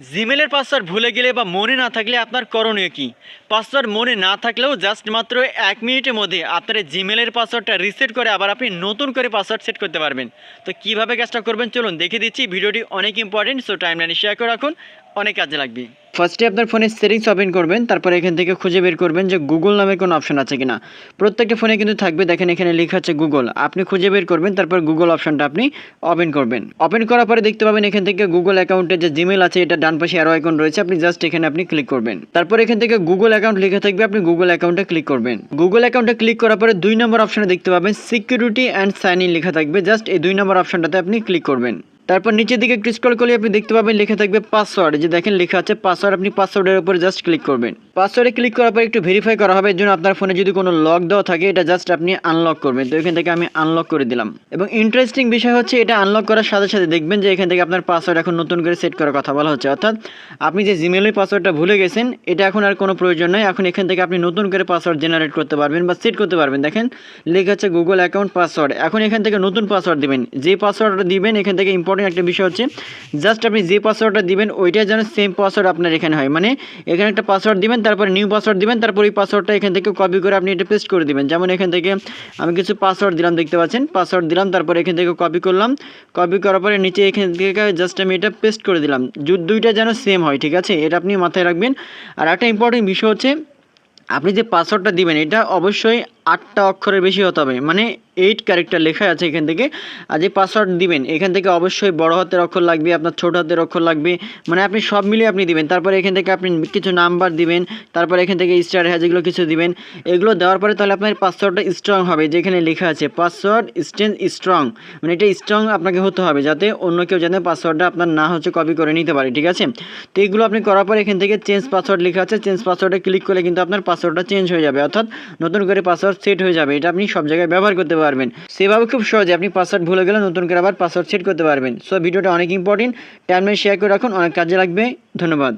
জিমেলের password ভুলে গেলে বা মনে না থাকলে আপনার করণীয় কি? পাসওয়ার্ড মনে না থাকলেও জাস্ট মাত্র এক মিনিটের মধ্যে আপনার জিমেলের পাসওয়ার্ডটা রিসেট করে আবার আপনি নতুন করে পাসওয়ার্ড সেট করতে পারবেন। তো কীভাবে কাজটা করবেন? চলুন দেখে দিচ্ছি। ভিডিওটি অনেক ইম্পর্টেন্ট সো টাইম লাইনে শেয়ার করে রাখুন। অনেক কাজে লাগবে। ফার্স্টে আপনার ফোনের সেটিংস ওপেন করবেন, তারপর এখান থেকে খুঁজে বের করবেন যে গুগল নামের কোনো অপশন আছে কিনা। প্রত্যেকটা ফোনে কিন্তু থাকবে, দেখেন এখানে লেখা আছে গুগল আপনি খুঁজে বের করবেন, তারপর গুগল অপশনটা আপনি ওপেন করবেন। ওপেন করার পরে দেখতে পাবেন এখান থেকে গুগল অ্যাকাউন্টে যে জিমেল আছে, এটা ডান পাশে আরও আইকন রয়েছে, আপনি জাস্ট এখানে আপনি ক্লিক করবেন। তারপর এখান থেকে গুগল অ্যাকাউন্ট লেখা থাকবে, আপনি গুগল অ্যাকাউন্টে ক্লিক করবেন। গুগল অ্যাকাউন্টে ক্লিক করার পরে দুই নম্বর অপশনে দেখতে পাবেন সিকিউরিটি অ্যান্ড সাইন ইন লেখা থাকবে জাস্ট এই দুই নম্বর অপশনটাতে আপনি ক্লিক করবেন। তারপর নিচের দিকে একটু করলে আপনি দেখতে পাবেন লেখা থাকবে পাসওয়ার্ড যে দেখেন লেখা আছে পাসওয়ার্ড আপনি পাসওয়ার্ডের উপরে জাস্ট ক্লিক করবেন। পাসওয়ার্ডে ক্লিক করার পর একটু ভেরিফাই করা হবে জন্য আপনার ফোনে যদি কোনো লক দেওয়া থাকে, এটা জাস্ট আপনি আনলক করবেন। তো এখান থেকে আমি আনলক করে দিলাম। এবং ইন্টারেস্টিং বিষয় হচ্ছে, এটা আনলক করার সাথে সাথে দেখবেন যে এখান থেকে আপনার পাসওয়ার্ড এখন নতুন করে সেট করার কথা বলা হচ্ছে। অর্থাৎ আপনি যে জিমেলের পাসওয়ার্ডটা ভুলে গেছেন, এটা এখন আর কোনো প্রয়োজন নয় এখন এখান থেকে আপনি নতুন করে পাসওয়ার্ড জেনারেট করতে পারবেন বা সেট করতে পারবেন। দেখেন, লেখা আছে গুগল অ্যাকাউন্ট পাসওয়ার্ড এখন এখান থেকে নতুন পাসওয়ার্ড দিবেন। যে পাসওয়ার্ডটা দিবেন, এখান থেকে ইম্পর্টেন্ট একটা বিষয় হচ্ছে জাস্ট আপনি যে পাসওয়ার্ডটা দিবেন ওইটা যেন সেম পাসওয়ার্ড আপনার এখানে হয়। মানে এখানে একটা পাসওয়ার্ড দিবেন, তারপর নিউ পাসওয়ার্ড দিবেন, তারপর ওই পাসওয়ার্ডটা এখান থেকে কপি করে আপনি এটা পেস্ট করে দিবেন। যেমন এখান থেকে আমি কিছু পাসওয়ার্ড দিলাম, দেখতে পাচ্ছেন? পাসওয়ার্ড দিলাম, তারপর এখান থেকে কপি করলাম। কপি করার পরে নিচে এখান থেকে জাস্ট আমি এটা পেস্ট করে দিলাম। দুইটা যেন সেম হয়, ঠিক আছে? এটা আপনি মাথায় রাখবেন। আর একটা ইম্পর্টেন্ট বিষয় হচ্ছে, আপনি যে পাসওয়ার্ডটা দিবেন, এটা অবশ্যই আটটা অক্ষরের বেশি হতে হবে। মানে এইট ক্যারেক্টার লেখা আছে এখান থেকে। আর যে পাসওয়ার্ড দিবেন, এখান থেকে অবশ্যই বড় হাতের অক্ষর লাগবে, আপনার ছোট হাতের অক্ষর লাগবে। মানে আপনি সব মিলিয়ে আপনি দিবেন। তারপরে এখান থেকে আপনি কিছু নাম্বার দিবেন, তারপরে এখান থেকে স্টার হ্যাঁ যেগুলো কিছু দিবেন। এগুলো দেওয়ার পরে তাহলে আপনার পাসওয়ার্ডটা স্ট্রং হবে, যেখানে লেখা আছে পাসওয়ার্ড স্ট্রেন স্ট্রং মানে এটা স্ট্রং আপনাকে হতে হবে, যাতে অন্য কেউ যাতে পাসওয়ার্ডটা আপনার না হচ্ছে কপি করে নিতে পারে, ঠিক আছে? তো এইগুলো আপনি করার পর এখান থেকে চেঞ্জ পাসওয়ার্ড লেখা আছে। চেঞ্জ পাসওয়ার্ডে ক্লিক করলে কিন্তু আপনার পাসওয়ার্ডটা চেঞ্জ হয়ে যাবে। অর্থাৎ নতুন করে পাসওয়ার্ড সেট হয়ে যাবে। এটা আপনি সব জায়গায় ব্যবহার করতে পারবেন। সেভাবে খুব সহজে আপনি পাসওয়ার্ড ভুলে গেলে নতুন করে আবার পাসওয়ার্ড সেট করতে পারবেন। সো ভিডিওটা অনেক ইম্পর্টেন্ট টাইমলাইন শেয়ার করে রাখুন। অনেক কাজে লাগবে। ধন্যবাদ।